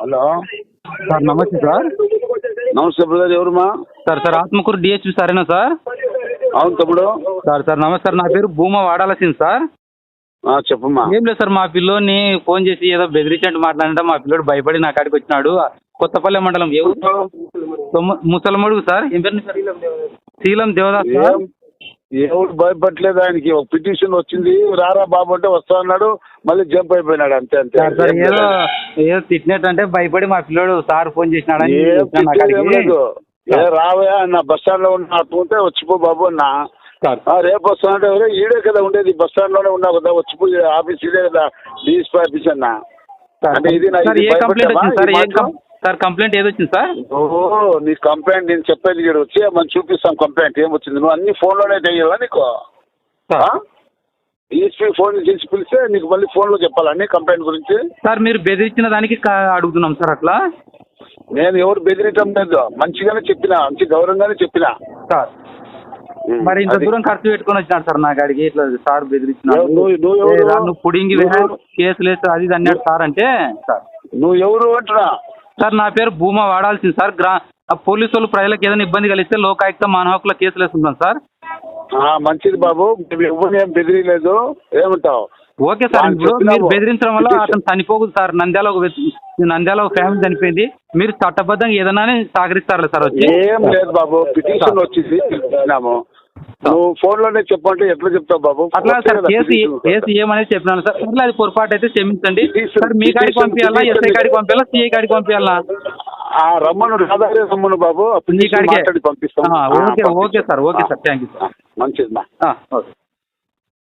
Hello. Sir నమస్తే sir. నమస్తే brother ఎవరుమా? సార్ సార్ ఆత్మకూరు డిహెచ్పి సారేనా సార్? అవును తమ్ముడు. సార్ సార్ నమస్తే సార్ నా పేరు భూమా వాడాల్సింది సార్. చెప్పమ్మా. ఏం లేదు సార్ మా పిల్లోని ఫోన్ చేసి ఏదో బెదిరించినట్టు మాట్లాడంటే మా పిల్లోడు భయపడి నా కాడికి వచ్చినాడు. కొత్తపల్లె మండలం? తొమ్మ- ముసలమడుగు సార్ ఏం పేరు శీలం దేవదాస్. సార్. ఎవరు భయపడలేదు ఆయనకి. ఒక పిటిషన్ వచ్చింది రారా బాబు అంటే వస్తా అన్నాడు మళ్ళీ జంప్ అయిపోయినాడు అంతే అంతే. ఏదో. ఏదో తిట్టినట్టు అంటే భయపడి మా పిల్లోడు సార్ ఫోన్ ఏ రావయా నా బస్ స్టాండ్లో ఉన్నా అట్టుంటే వచ్చిపో బాబు అన్నా. రేపు వస్తానంటే "ఒరే, ఈడే కదా ఉండేది. బస్ స్టాండ్లోనే ఉన్నావు కదా వచ్చిపోయి ఆఫీస్ ఇదే కదా డిఎస్పీ ఆఫీస్ అన్నా. అంటే ఇది నా- సార్ కంప్లైంట్ ఏది వచ్చింది సార్? నీ కంప్లైంట్ నేను చెప్పేది ఇక్కడ వచ్చి మనం చూపిస్తాం కంప్లైంట్? ఏం వచ్చింది? నువ్వు అన్ని ఫోన్లోనే చెయ్యాలా నీకు? ఈఎస్పీ ఫోన్ చేసి పిలిస్తే నీకు మళ్ళీ ఫోన్లో చెప్పాలా అన్ని కంప్లైంట్ గురించి? సార్ మీరు బెదిరించిన దానికి కా- అడుగుతున్నాం సార్ అట్లా? నేను ఎవరు బెదిరించడం లేదు. మంచిగానే చెప్పిన మంచి గౌరవంగానే చెప్పిన. సార్. మరి ఇంత అది. దూరం ఖర్చు పెట్టుకొని వచ్చినాడు సార్ నా గాడికి ఇట్లా సార్ బెదిరించినాడు. నువ్వు- నువ్వు ఎవరు? ఏ రా, నువ్వు పుడింగి నువ్వు- కేసులు వేసి అది ఇది అన్నాడు సార్ అంటే? సార్ నువ్వు ఎవరు అంటున్నా? సార్ నా పేరు భూమా వాడాల్సింది సార్. గ్రా పోలీసు వాళ్ళు ప్రజలకు ఏదైనా ఇబ్బంది కలిగితే లోకాయుక్త మానవ హక్కుల కేసులు వేసుకుంటాం సార్. మంచిది బాబు. నువ్వు ఎవరిని ఏం బెదిరియలేదు ఏమంటావు? Okay sir. ఇప్పుడు. మీరు బెదిరించడం వల్ల. అతను చనిపోకూడదు సార్. నంద్యాల ఒక నంద్యాల ఒక ఫ్యామిలీ చనిపోయింది. మీరు చట్టబద్ధంగా ఏదైనా సహకరిస్తారు సార్ వచ్చి. ఏం లేదు బాబు. పిటిషన్ వచ్చింది. నువ్వు ఫోన్లోనే చెప్పంటే ఎట్లా చెప్తావు బాబు? అట్లా సార్ కేసు ఏమనేది చెప్పినాను సార్. అట్లా అది పొరపాటు అయితే క్షమించండి. సార్ మీ కాడికి పంపించాలా? ఎస్ఐ కాడికి పంపించాలా? సిఐ కాడికి పంపించాలా? ఆ రమ్మను రాధారే రమ్మను బాబు. కాడికే. మాట్లాడి పంపిస్తాం. Okay. Okay sir okay sir. Thank you మంచిది సార్ ఓకే.